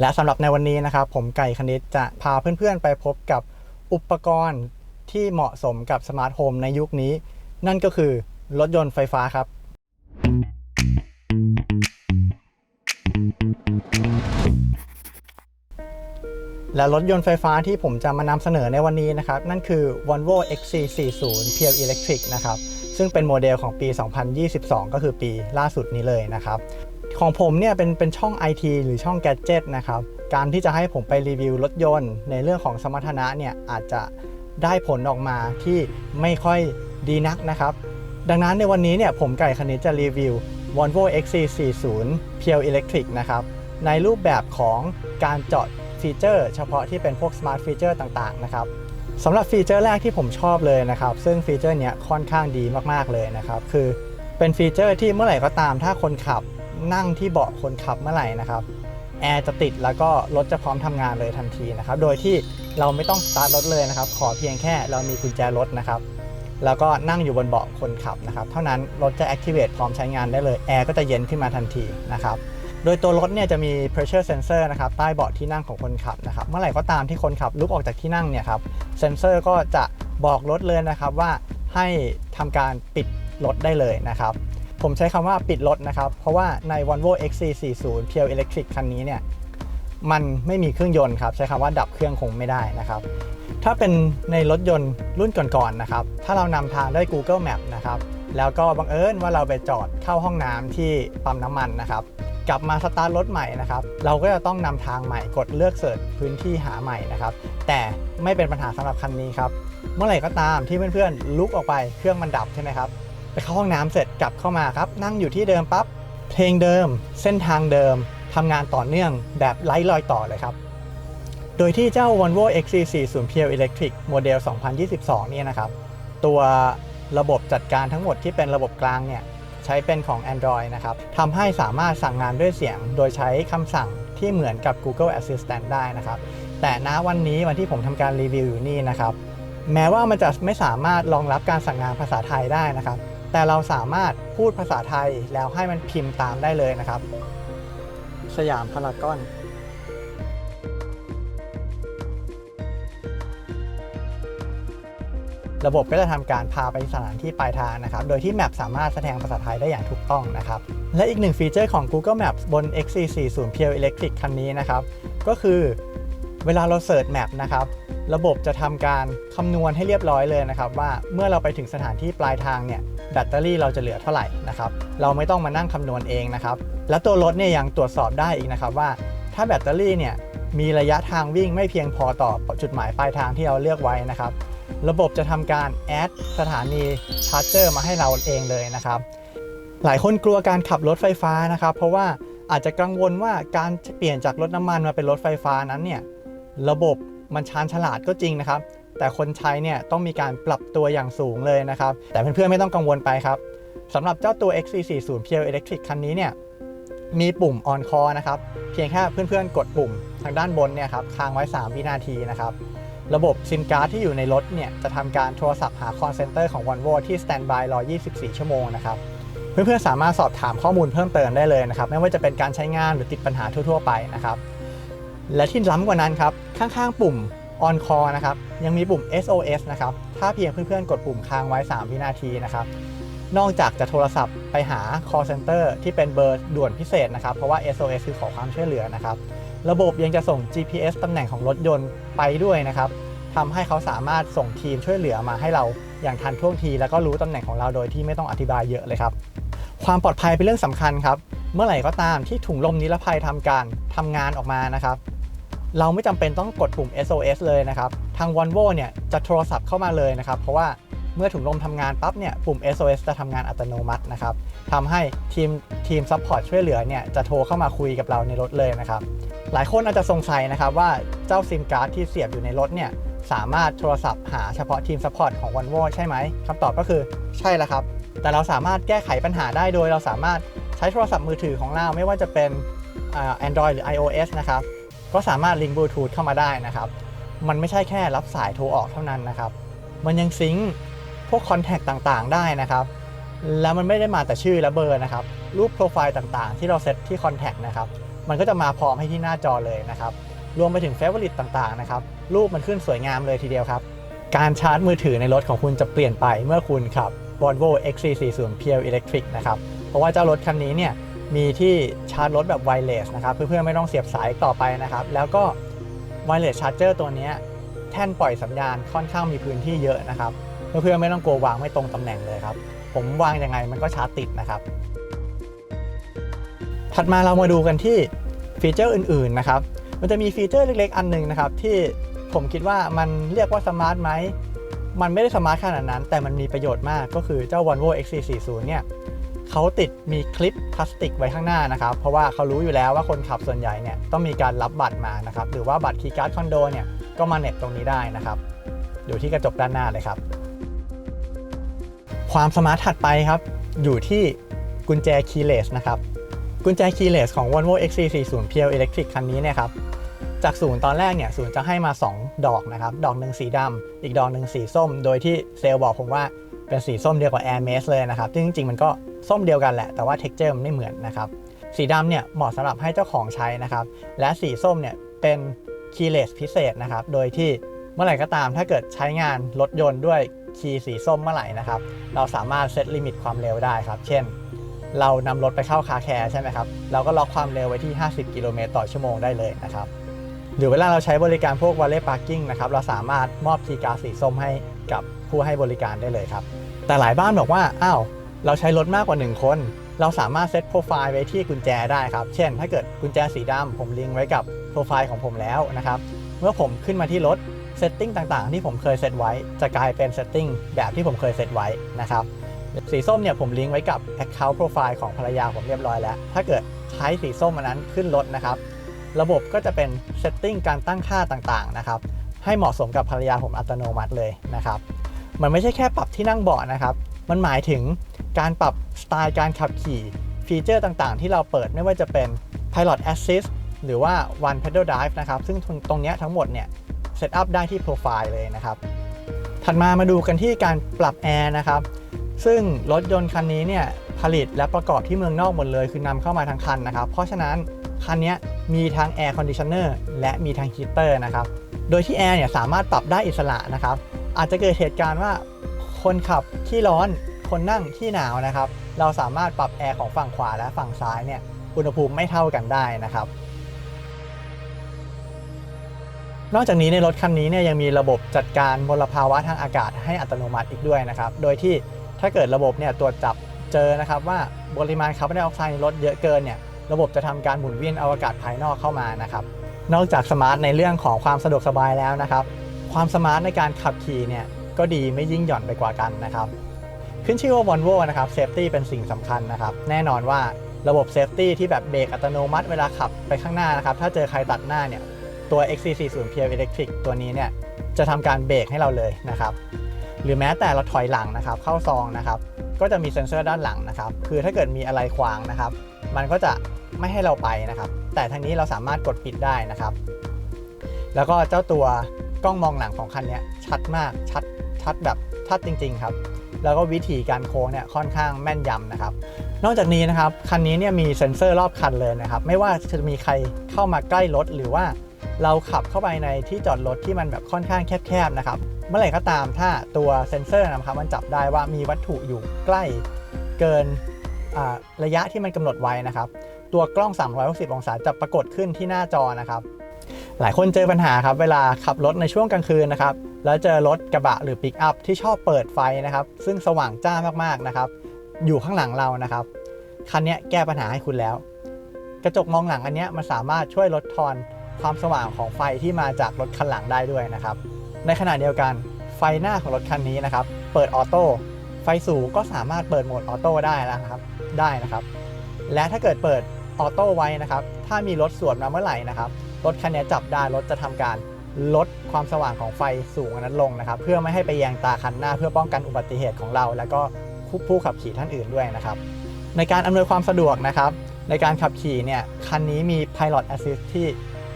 และสำหรับในวันนี้นะครับ ผมไก่คณิตจะพาเพื่อนๆไปพบกับอุปกรณ์ที่เหมาะสมกับสมาร์ทโฮมในยุคนี้ นั่นก็คือรถยนต์ไฟฟ้าครับ และรถยนต์ไฟฟ้าที่ผมจะมานำเสนอในวันนี้นะครับ นั่นคือ Volvo XC40 Pure Electric นะครับ ซึ่งเป็นโมเดลของปี 2022 ก็คือปีล่าสุดนี้เลยนะครับ ของผมเนี่ยเป็นเป็นช่อง IT หรือช่อง Gadget นะครับ การที่จะให้ผมไปรีวิวรถยนต์ ในเรื่องของสมรรถนะเนี่ยอาจจะได้ผลออกมาที่ไม่ค่อยดีนักนะครับ ดังนั้นในวันนี้เนี่ยผมไก่คณิตจะรีวิว Volvo XC40 Pure Electric นะครับ ในรูปแบบของการเจาะฟีเจอร์ เฉพาะที่เป็นพวก Smart Feature ต่างๆนะครับสำหรับฟีเจอร์แรกที่ผมชอบเลยนะครับ ซึ่งฟีเจอร์นี้ค่อนข้างดีมากๆเลยนะครับ คือเป็นฟีเจอร์ที่เมื่อไหร่ก็ตามถ้าคนขับ นั่งที่เบาะคนขับเมื่อไหร่นะครับแอร์จะติดแล้วก็รถจะพร้อมทำงานเลยทันทีนะครับ โดยที่เราไม่ต้องสตาร์ทรถเลยนะครับ ขอเพียงแค่เรามีกุญแจรถนะครับ แล้วก็นั่งอยู่บนเบาะคนขับนะครับ เท่านั้นรถจะ activate พร้อมใช้งานได้เลย แอร์ก็จะเย็นขึ้นมาทันทีนะครับ โดยตัวรถเนี่ยจะมี pressure sensor นะครับ ใต้เบาะที่นั่งของคนขับนะครับ เมื่อไหร่ก็ตามที่คนขับลุกออกจากที่นั่งเนี่ยครับ เซนเซอร์ก็จะบอกรถเลยนะครับว่าให้ทำการปิดรถได้เลยนะครับ ผมใช้คำว่าปิดรถนะครับ เพราะว่าใน Volvo XC40 Pure Electric คันนี้เนี่ยมันไม่มีเครื่องยนต์ครับ ใช้คำว่าดับเครื่องคงไม่ได้นะครับ ถ้าเป็นในรถยนต์รุ่นก่อนๆนะครับ ถ้าเรานำทางด้วย Google Map นะครับ แล้วก็บังเอิญว่าเราไปจอดเข้าห้องน้ำที่ปั๊มน้ำมันนะครับ กลับมาสตาร์ทรถใหม่นะครับ เราก็จะต้องนำทางใหม่กดเลือกเสิร์ชพื้นที่หาใหม่นะครับ แต่ไม่เป็นปัญหาสำหรับคันนี้ครับ เมื่อไหร่ก็ตามที่เพื่อนๆลุกออกไปเครื่องมันดับใช่ไหมครับ ไปเข้าห้องน้ำเสร็จกลับเข้ามาครับ นั่งอยู่ที่เดิมปั๊บเพลงเดิม เส้นทางเดิมทำงานต่อเนื่องแบบไร้รอยต่อเลยครับ โดยที่เจ้า Volvo XC40 Pure Electric โมเดล 2022 เนี่ยนะครับ ตัวระบบจัดการทั้งหมดที่เป็นระบบกลางเนี่ยใช้เป็นของ Android นะครับทำให้สามารถสั่งงานด้วยเสียง โดยใช้คำสั่งที่เหมือนกับ Google Assistant ได้นะครับ แต่ณวันนี้วันที่ผมทำการรีวิวอยู่นี่นะครับ แม้ว่ามันจะไม่สามารถรองรับการสั่งงานภาษาไทยได้นะครับ แต่เราสามารถพูดภาษาไทยแล้วให้มันพิมพ์ตามได้เลยนะครับ สยามพารากอนระบบก็จะทำการพาไปสถานที่ปลายทางนะครับ โดยที่แมปสามารถแสดงภาษาไทยได้อย่างถูกต้องนะครับ และอีกหนึ่งฟีเจอร์ของ Google Maps บน XC40 Pure Electric คันนี้นะครับ ก็คือเวลาเราเสิร์ชแมปนะครับ ระบบจะทำการคำนวณให้เรียบร้อยเลยนะครับ ว่าเมื่อเราไปถึงสถานที่ปลายทางเนี่ยแบตเตอรี่เราจะเหลือเท่าไหร่นะครับ เราไม่ต้องมานั่งคำนวณเองนะครับ และตัวรถเนี่ยยังตรวจสอบได้อีกนะครับว่า ถ้าแบตเตอรี่เนี่ยมีระยะทางวิ่งไม่เพียงพอต่อจุดหมายปลายทางที่เราเลือกไว้นะครับ ระบบจะทำการแอดสถานีชาร์จเจอร์มาให้เราเองเลยนะครับ หลายคนกลัวการขับรถไฟฟ้านะครับ เพราะว่าอาจจะกังวลว่าการเปลี่ยนจากรถน้ำมันมาเป็นรถไฟฟ้านั้นเนี่ยระบบ มันชาญฉลาดก็จริงนะครับ แต่คนใช้เนี่ยต้องมีการปรับตัวอย่างสูงเลยนะครับ แต่เพื่อนๆไม่ต้องกังวลไปครับสำหรับเจ้าตัว XC40 Pure Electric คันนี้เนี่ยมีปุ่ม on call นะครับ เพียงแค่เพื่อนๆ กดปุ่มทางด้านบนเนี่ยครับค้างไว้ 3 วินาทีนะครับ ระบบซิมการ์ดที่อยู่ในรถเนี่ยจะทำการโทรศัพท์หา call center ของ Volvo ที่สแตนบายรอ 24 ชั่วโมงนะครับ เพื่อนๆ สามารถสอบถามข้อมูลเพิ่มเติมได้เลยนะครับ ไม่ว่าจะเป็นการใช้งานหรือติดปัญหาทั่วๆ ไปนะครับ และที่ล้ำกว่านั้นครับ ข้างๆ ปุ่ม on call นะครับยังมีปุ่ม SOS นะครับ ถ้าเพียงเพื่อนๆ กดปุ่มค้างไว้ 3 วินาทีนะครับนอกจากจะโทรศัพท์ไปหา call center ที่เป็นเบอร์ด่วนพิเศษนะครับ เพราะว่า SOS คือขอความช่วยเหลือนะครับ ระบบยังจะส่ง GPS ตำแหน่งของรถยนต์ไปด้วยนะครับทำให้เขาสามารถส่งทีมช่วยเหลือมาให้เราอย่างทันท่วงที แล้วก็รู้ตำแหน่งของเราโดยที่ไม่ต้องอธิบายเยอะเลยครับ ความปลอดภัยเป็นเรื่องสำคัญครับ เมื่อไหร่ก็ตามที่ถุงลมนิรภัยทำการทำงานออกมานะครับ เราไม่จำเป็นต้องกดปุ่ม SOS เลยนะครับ ทาง Volvo เนี่ยจะโทรศัพท์เข้ามาเลยนะครับ เพราะว่าเมื่อถุงลมทำงานปั๊บเนี่ยปุ่ม SOS จะทำงานอัตโนมัตินะครับทำให้ทีมทีมซัพพอร์ตช่วยเหลือเนี่ยจะโทรเข้ามาคุยกับเราในรถเลยนะครับ หลายคนอาจจะสงสัยนะครับว่าเจ้าซิมการ์ดที่เสียบอยู่ในรถเนี่ยสามารถโทรศัพท์หาเฉพาะทีมซัพพอร์ตของ Volvo ใช่ไหมคำตอบก็คือใช่แล้วครับ แต่เราสามารถแก้ไขปัญหาได้โดย เราสามารถใช้โทรศัพท์มือถือของเราไม่ว่าจะเป็นอ่า Android หรือ iOS นะครับ ก็สามารถลิงก์บลูทูธเข้ามาได้นะครับ มันไม่ใช่แค่รับสายโทรออกเท่านั้นนะครับ มันยังซิงค์พวกคอนแทคต่างๆ ได้นะครับ แล้วมันไม่ได้มาแต่ชื่อและเบอร์นะครับ รูปโปรไฟล์ต่างๆ ที่เราเซตที่คอนแทคนะครับ มันก็จะมาพร้อมให้ที่หน้าจอเลยนะครับ รวมไปถึง Favorite ต่างๆ นะครับ รูปมันขึ้นสวยงามเลยทีเดียวครับ การชาร์จมือถือในรถของคุณจะเปลี่ยนไปเมื่อคุณขับ Volvo XC40 Pure Electric นะครับ เพราะว่าเจ้ารถคันนี้เนี่ย มีที่ชาร์จรถแบบไวเลสนะครับ เพื่อนๆไม่ต้องเสียบสายต่อไปนะครับ แล้วก็ไวเลสชาร์จเจอร์ตัวนี้แท่นปล่อยสัญญาณค่อนข้างมีพื้นที่เยอะนะครับ เพื่อนๆไม่ต้องกลัววางไม่ตรงตำแหน่งเลยครับ ผมวางยังไงมันก็ชาร์จติดนะครับ ถัดมาเรามาดูกันที่ฟีเจอร์อื่นๆนะครับ มันจะมีฟีเจอร์เล็กๆ อันหนึงนะครับ ที่ผมคิดว่ามันเรียกว่าสมาร์ทไหมมันไม่ได้สมาร์ทขนาดนั้น แต่มันมีประโยชน์มากก็คือเจ้า Volvo XC40 เนี่ย เขาติดมีคลิปพลาสติกไว้ข้างหน้านะครับ เพราะว่าเขารู้อยู่แล้วว่าคนขับส่วนใหญ่เนี่ยต้องมีการรับบัตรมานะครับ หรือว่าบัตรคีย์การ์ดคอนโดเนี่ยก็มาเหน็บตรงนี้ได้นะครับ อยู่ที่กระจกด้านหน้าเลยครับ ความสมาร์ทถัดไปครับ อยู่ที่กุญแจคีย์เลสนะครับ กุญแจคีย์เลสของ Volvo XC40 Pure Electric คันนี้เนี่ยครับจากศูนย์ตอนแรกเนี่ยศูนย์จะให้มา 2 ดอกนะครับ ดอกหนึ่งสีดำอีกดอกหนึ่งสีส้ม โดยที่เซลล์บอกผมว่า เป็นสีส้มเดียวกับ Air m a z เลยนะครับซึ่งจริงๆ มันก็ส้มเดียวกันแหละ แต่ว่า texture มันไม่เหมือนนะครับ สีดำเนี่ยเหมาะสำหรับให้เจ้าของใช้นะครับ และสีส้มเนี่ยเป็นคีย์เลสพิเศษนะครับ โดยที่เมื่อไหร่ก็ตามถ้าเกิดใช้งานรถยนต์ด้วยคีย์สีส้มเมื่อไหร่นะครับ เราสามารถเซตลิมิตความเร็วได้ครับ เช่น เรานำรถไปเข้าคาแคร์ใช่ไหมครับ เราก็ล็อกความเร็วไว้ที่ 50 กิโลเมตรต่อชั่วโมงได้เลยนะครับ หรือเวลาเราใช้บริการพวก Valet Parking นะครับ เราสามารถมอบคีย์การ์ดสีส้มให้ กับผู้ให้บริการได้เลยครับ แต่หลายบ้านบอกว่า อ้าว เราใช้รถมากกว่า 1 คน เราสามารถเซตโปรไฟล์ไว้ที่กุญแจได้ครับ เช่น ถ้าเกิดกุญแจสีดำผมลิงก์ไว้กับโปรไฟล์ของผมแล้วนะครับ เมื่อผมขึ้นมาที่รถเซตติ้งต่างๆ ที่ผมเคยเซตไว้ จะกลายเป็นเซตติ้งแบบที่ผมเคยเซตไว้นะครับสีส้มเนี่ยผมลิงก์ไว้กับ Account Profile ของภรรยาผมเรียบร้อยแล้ว ถ้าเกิดใช้สีส้มอันนั้นขึ้นรถนะครับ ระบบก็จะเป็นเซตติ้งการตั้งค่าต่างๆนะครับ ให้เหมาะสมกับภรรยาผมอัตโนมัติเลยนะครับ มันไม่ใช่แค่ปรับที่นั่งเบาะนะครับ มันหมายถึงการปรับสไตล์การขับขี่ฟีเจอร์ต่างๆ ที่เราเปิดไม่ว่าจะเป็น Pilot Assist หรือว่า One Pedal Drive นะครับ ซึ่งตรงนี้ทั้งหมดเนี่ยเซตอัพได้ที่โปรไฟล์เลยนะครับ ถัดมามาดูกันที่การปรับแอร์นะครับ ซึ่งรถยนต์คันนี้เนี่ยผลิตและประกอบที่เมืองนอกหมดเลย คือนำเข้ามาทั้งคันนะครับ เพราะฉะนั้น คันนี้มีทั้งแอร์คอนดิชเนอร์และมีทั้งฮีเตอร์นะครับ โดยที่แอร์เนี่ยสามารถปรับได้อิสระนะครับ อาจจะเกิดเหตุการณ์ว่าคนขับที่ร้อน คนนั่งที่หนาวนะครับ เราสามารถปรับแอร์ของฝั่งขวาและฝั่งซ้ายเนี่ย อุณหภูมิไม่เท่ากันได้นะครับ นอกจากนี้ในรถคันนี้เนี่ยยังมีระบบจัดการมลภาวะทางอากาศให้อัตโนมัติอีกด้วยนะครับ โดยที่ถ้าเกิดระบบเนี่ยตรวจจับเจอนะครับว่าปริมาณคาร์บอนไดออกไซด์ในรถเยอะเกินเนี่ย ระบบจะทำการหมุนเวียนเอาอากาศภายนอกเข้ามานะครับ นอกจากสมาร์ทในเรื่องของความสะดวกสบายแล้วนะครับ ความสมาร์ทในการขับขี่เนี่ยก็ดีไม่ยิ่งหย่อนไปกว่ากันนะครับ ขึ้นชื่อว่า Volvo นะครับเซฟตี้เป็นสิ่งสำคัญนะครับ แน่นอนว่าระบบเซฟตี้ที่แบบเบรกอัตโนมัติเวลาขับไปข้างหน้านะครับ ถ้าเจอใครตัดหน้าเนี่ยตัว XC40 Pure Electric ตัวนี้เนี่ยจะทำการเบรกให้เราเลยนะครับ หรือแม้แต่เราถอยหลังนะครับ เข้าซองนะครับ ก็จะมีเซ็นเซอร์ด้านหลังนะครับ คือถ้าเกิดมีอะไรขวางนะครับ มันก็จะไม่ให้เราไปนะครับ แต่ทางนี้เราสามารถกดปิดได้นะครับ แล้วก็เจ้าตัวกล้องมองหลังของคันนี้ชัดมากชัดชัดแบบชัดจริง ๆ ครับ แล้วก็วิธีการโค้งเนี่ยค่อนข้างแม่นยำนะครับ นอกจากนี้นะครับคันนี้เนี่ยมีเซ็นเซอร์รอบคันเลยนะครับ ไม่ว่าจะมีใครเข้ามาใกล้รถหรือว่าเราขับเข้าไปในที่จอดรถที่มันแบบค่อนข้างแคบๆนะครับ เมื่อไหร่ก็ตามถ้าตัวเซ็นเซอร์นะครับมันจับได้ว่ามีวัตถุอยู่ใกล้เกิน ระยะที่มันกำหนดไว้นะครับ ตัวกล้อง 360 องศาจะปรากฏขึ้นที่หน้าจอนะครับ หลายคนเจอปัญหาครับเวลาขับรถในช่วงกลางคืนนะครับ แล้วเจอรถกระบะหรือปิกอัพที่ชอบเปิดไฟนะครับ ซึ่งสว่างจ้ามากๆนะครับ อยู่ข้างหลังเรานะครับ คันนี้แก้ปัญหาให้คุณแล้ว กระจกมองหลังอันนี้มันสามารถช่วยลดทอนความสว่างของไฟที่มาจากรถคันหลังได้ด้วยนะครับ ในขณะเดียวกันไฟหน้าของรถคันนี้นะครับ เปิดออโต้ไฟสูงก็สามารถเปิดโหมดออโต้ได้นะครับ ได้นะครับ และถ้าเกิดเปิดออโต้ไว้นะครับ ถ้ามีรถสวนมาเมื่อไหร่นะครับ รถคันนี้จับได้ รถจะทำการลดความสว่างของไฟสูงอันนั้นลงนะครับ เพื่อไม่ให้ไปแยงตาคันหน้า เพื่อป้องกันอุบัติเหตุของเรา แล้วก็ผู้ขับขี่ท่านอื่นด้วยนะครับ ในการอำนวยความสะดวกนะครับ ในการขับขี่เนี่ยคันนี้มี Pilot Assist ที่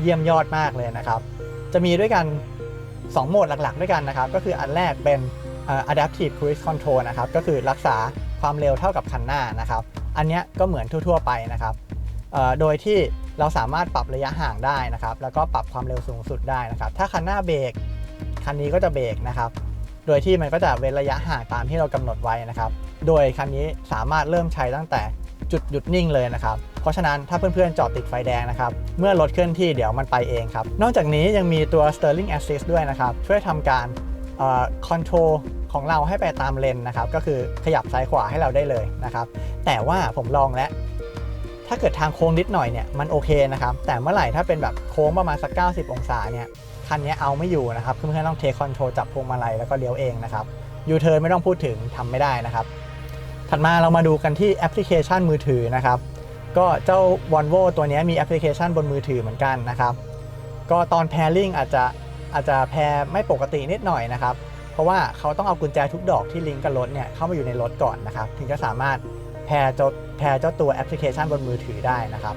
เยี่ยมยอดมากเลยนะครับ จะมีด้วยกัน 2 โหมดหลักๆ ด้วยกันนะครับ ก็คืออันแรกเป็นอ่อ Adaptive Cruise Control นะครับ ก็คือรักษา ความเร็วเท่ากับคันหน้านะครับ อันนี้ก็เหมือนทั่วๆไปนะครับโดยที่เราสามารถปรับระยะห่างได้นะครับ แล้วก็ปรับความเร็วสูงสุดได้นะครับ ถ้าคันหน้าเบรกคันนี้ก็จะเบรกนะครับ โดยที่มันก็จะเว้นระยะห่างตามที่เรากำหนดไว้นะครับ โดยคันนี้สามารถเริ่มใช้ตั้งแต่จุดหยุดนิ่งเลยนะครับ เพราะฉะนั้นถ้าเพื่อนๆจอดติดไฟแดงนะครับ เมื่อรถเคลื่อนที่เดี๋ยวมันไปเองครับ นอกจากนี้ยังมีตัว Sterling Assist ด้วยนะครับ ช่วยทำการ คอนโทรลของเราให้ไปตามเลนนะครับ ก็คือขยับซ้ายขวาให้เราได้เลยนะครับ แต่ว่าผมลองแล้วถ้าเกิดทางโค้งนิดหน่อยเนี่ยมันโอเคนะครับ แต่เมื่อไหร่ถ้าเป็นแบบโค้งประมาณสัก 90 องศาเนี่ยคันนี้เอาไม่อยู่นะครับเพื่อนๆต้องเทคอนโทรลจับพวงมาลัยแล้วก็เลี้ยวเองนะครับยูเทิร์นไม่ต้องพูดถึงทำไม่ได้นะครับ ถัดมาเรามาดูกันที่แอปพลิเคชันมือถือนะครับ ก็เจ้า Volvo ตัวนี้มีแอปพลิเคชันบนมือถือเหมือนกันนะครับ ก็ตอน pairing อาจจะ อาจจะแพรไม่ปกตินิดหน่อยนะครับ เพราะว่าเขาต้องเอากุญแจทุกดอกที่ลิงก์กับรถเนี่ยเข้ามาอยู่ในรถก่อนนะครับ ถึงจะสามารถแพรเจ้าแพรเจ้าตัวแอปพลิเคชันบนมือถือได้นะครับ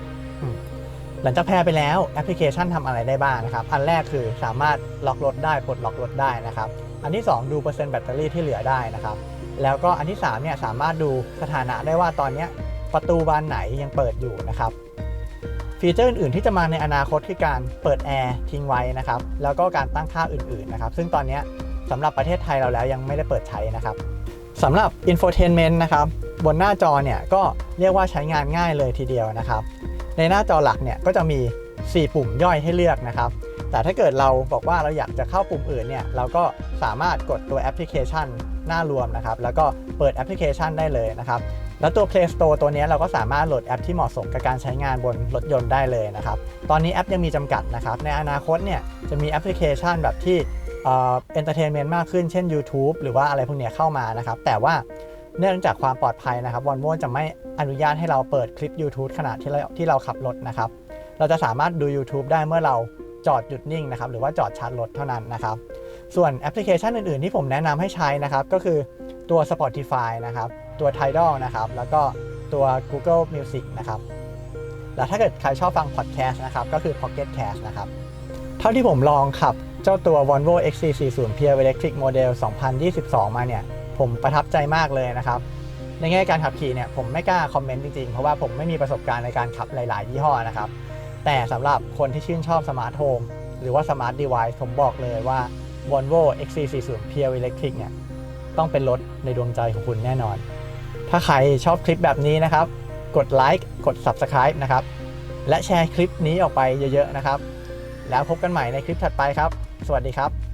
หลังจากแพรไปแล้วแอปพลิเคชันทำอะไรได้บ้างนะครับ อันแรกคือสามารถล็อกรถได้ปลดล็อกรถได้นะครับ อันที่ 2 ดูเปอร์เซ็นต์แบตเตอรี่ที่เหลือได้นะครับ แล้วก็อันที่3เนี่ยสามารถดูสถานะได้ว่าตอนนี้ประตูบานไหนยังเปิดอยู่นะครับ ฟีเจอร์อื่นๆ ที่จะมาในอนาคตคือการเปิดแอร์ทิ้งไว้นะครับ แล้วก็การตั้งค่าอื่นๆนะครับ ซึ่งตอนนี้สำหรับประเทศไทยเราแล้วยังไม่ได้เปิดใช้นะครับสำหรับ Infotainment นะครับ บนหน้าจอเนี่ยก็เรียกว่าใช้งานง่ายเลยทีเดียวนะครับ ในหน้าจอหลักเนี่ยก็จะมี 4 ปุ่มย่อยให้เลือกนะครับ แต่ถ้าเกิดเราบอกว่าเราอยากจะเข้าปุ่มอื่นเนี่ยเราก็สามารถกดตัวแอปพลิเคชันหน้ารวมนะครับ แล้วก็เปิดแอปพลิเคชันได้เลยนะครับ แล้วตัว Play Store ตัวนี้เราก็สามารถโหลดแอปที่เหมาะสมกับการใช้งานบนรถยนต์ได้เลยนะครับ ตอนนี้แอปยังมีจำกัดนะครับ ในอนาคตเนี่ยจะมีแอปพลิเคชันแบบที่เอนเตอร์เทนเมนต์มากขึ้นเช่น YouTube หรือว่าอะไรพวกนี้เข้ามานะครับ แต่ว่าเนื่องจากความปลอดภัยนะครับวอนโวจะไม่อนุญาตให้เราเปิดคลิป YouTube ขณะที่เราที่เราขับรถนะครับ เราจะสามารถดู YouTube ได้เมื่อเราจอดหยุดนิ่งนะครับหรือว่าจอดชาร์จรถเท่านั้นนะครับ ส่วนแอปพลิเคชันอื่นๆ ที่ผมแนะนำให้ใช้นะครับก็คือ ตัว Spotify นะครับ ตัว Tidal นะครับ แล้วก็ตัว Google Music นะครับ แล้วถ้าเกิดใครชอบฟังพอดแคสต์นะครับ ก็คือ Pocket Cast นะครับ เท่าที่ผมลองขับเจ้าตัว Volvo XC40 Pure Electric Model 2022 มาเนี่ย ผมประทับใจมากเลยนะครับ ในแง่การขับขี่เนี่ยผมไม่กล้าคอมเมนต์จริงๆ เพราะว่าผมไม่มีประสบการณ์ในการขับหลาย ๆ ยี่ห้อนะครับ แต่สำหรับคนที่ชื่นชอบสมาร์ทโฮมหรือว่าสมาร์ทเดเวิ์ผมบอกเลยว่า Volvo XC40 Pure Electric เนี่ย ต้องเป็นรถในดวงใจของคุณแน่นอน ถ้าใครชอบคลิปแบบนี้นะครับ กดไลค์กด Subscribe นะครับ และแชร์คลิปนี้ออกไปเยอะๆนะครับ แล้วพบกันใหม่ในคลิปถัดไปครับ สวัสดีครับ